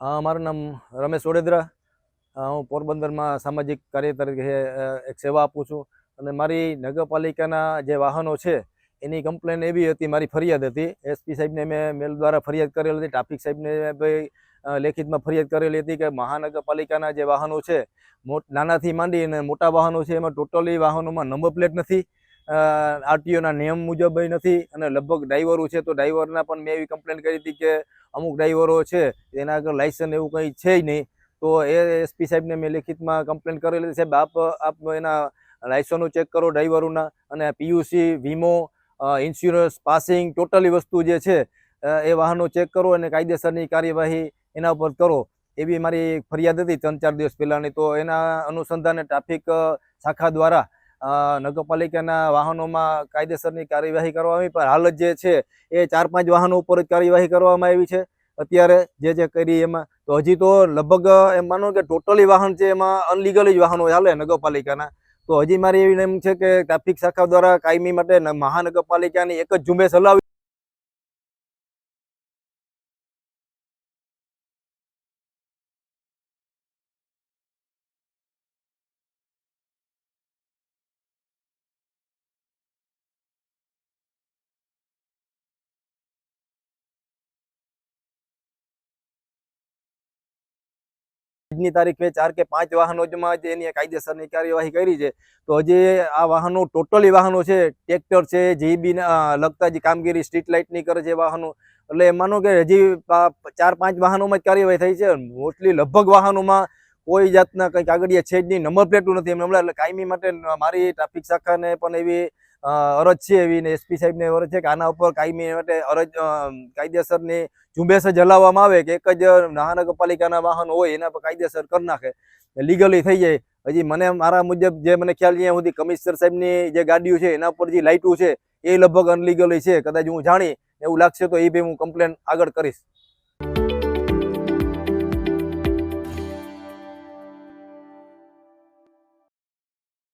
મારું નામ રમેશ ઓડેદરા. હું પોરબંદરમાં સામાજિક કાર્ય તરીકે એક સેવા આપું છું. અને મારી નગરપાલિકાના જે વાહનો છે, એની કમ્પ્લેન એવી હતી, મારી ફરિયાદ હતી. એસપી સાહેબને મેં મેલ દ્વારા ફરિયાદ કરેલી હતી. ટ્રાફિક સાહેબને ભાઈ લેખિતમાં ફરિયાદ કરેલી હતી કે મહાનગરપાલિકાના જે વાહનો છે નાનાથી માંડી અને મોટા વાહનો છે, એમાં ટોટલી વાહનોમાં નંબર પ્લેટ નથી. આરટીઓના નિયમ મુજબ નથી અને લગભગ ડ્રાઈવરો છે તો ડ્રાઈવરના પણ મેં એવી કમ્પ્લેન કરી હતી કે અમુક ડ્રાઈવરો છે એના આગળ લાઇસન્સ એવું કંઈ છે જ નહીં. તો એ એસપી સાહેબને મેં લેખિતમાં કમ્પ્લેન કરેલી સાહેબ, આપ આપ એના લાઇસન્સનું ચેક કરો ડ્રાઈવરોના અને પીયુસી, વીમો ઇન્સ્યોરન્સ, પાસિંગ, ટોટલી વસ્તુ જે છે એ વાહનો ચેક કરો અને કાયદેસરની કાર્યવાહી એના ઉપર કરો. એવી મારી ફરિયાદ હતી ત્રણ ચાર દિવસ પહેલાંની. તો એના અનુસંધાને ટ્રાફિક શાખા દ્વારા નગરપાલિકાના વાહનોમાં કાયદેસરની કાર્યવાહી કરવામાં આવી, પણ હાલ જે છે, એ ચાર પાંચ વાહનો ઉપર જ કાર્યવાહી કરવામાં આવી છે. અત્યારે જે જે કરી એમાં, તો હજી તો લગભગ એમ માનો કે ટોટલી વાહન છે એમાં અનલીગલ જ વાહનો ચાલે નગરપાલિકાના. તો હજી મારી એવી એમ છે કે ટ્રાફિક શાખા દ્વારા કાયમી માટે મહાનગરપાલિકાની એક જ ઝુંબેશ હલાવી આજની તારીખે ચાર કે પાંચ વાહનોમાં જ એની કાયદેસરની કાર્યવાહી કરી છે, તો હજી આ વાહનો ટોટલી વાહનો છે, ટ્રેક્ટર છે જીબી લગતા જે કામગીરી સ્ટ્રીટ લાઇટની કરે છે વાહનો, એટલે માનો કે હજી ચાર પાંચ વાહનોમાં જ કાર્યવાહી થઈ છે, મોસ્ટલી લગભગ વાહનોમાં કોઈ જાતના કંઈક આગળ છે જ નહીં, નંબર પ્લેટું નથી એમ હમણાં કાયમી માટે મારી ટ્રાફિક શાખાને પણ એવી અરજ છે એવી ને એસપી સાહેબને અરજ છે કે આના ઉપર કાયમી માટે અરજ કાયદેસરની ઝુંબેશ જ હલાવવામાં આવે કે એક જ મહાનગરપાલિકાના વાહન હોય એના પર કાયદેસર કરી નાખે. લીગલી થઈ જાય. હજી મને મારા મુજબ જે મને ખ્યાલ ત્યાં સુધી કમિશનર સાહેબની જે ગાડીઓ છે એના ઉપર જે લાઇટો છે એ લગભગ અનલીગલી છે. કદાચ હું જાણી એવું લાગશે તો એ બી હું કમ્પ્લેન આગળ કરીશ.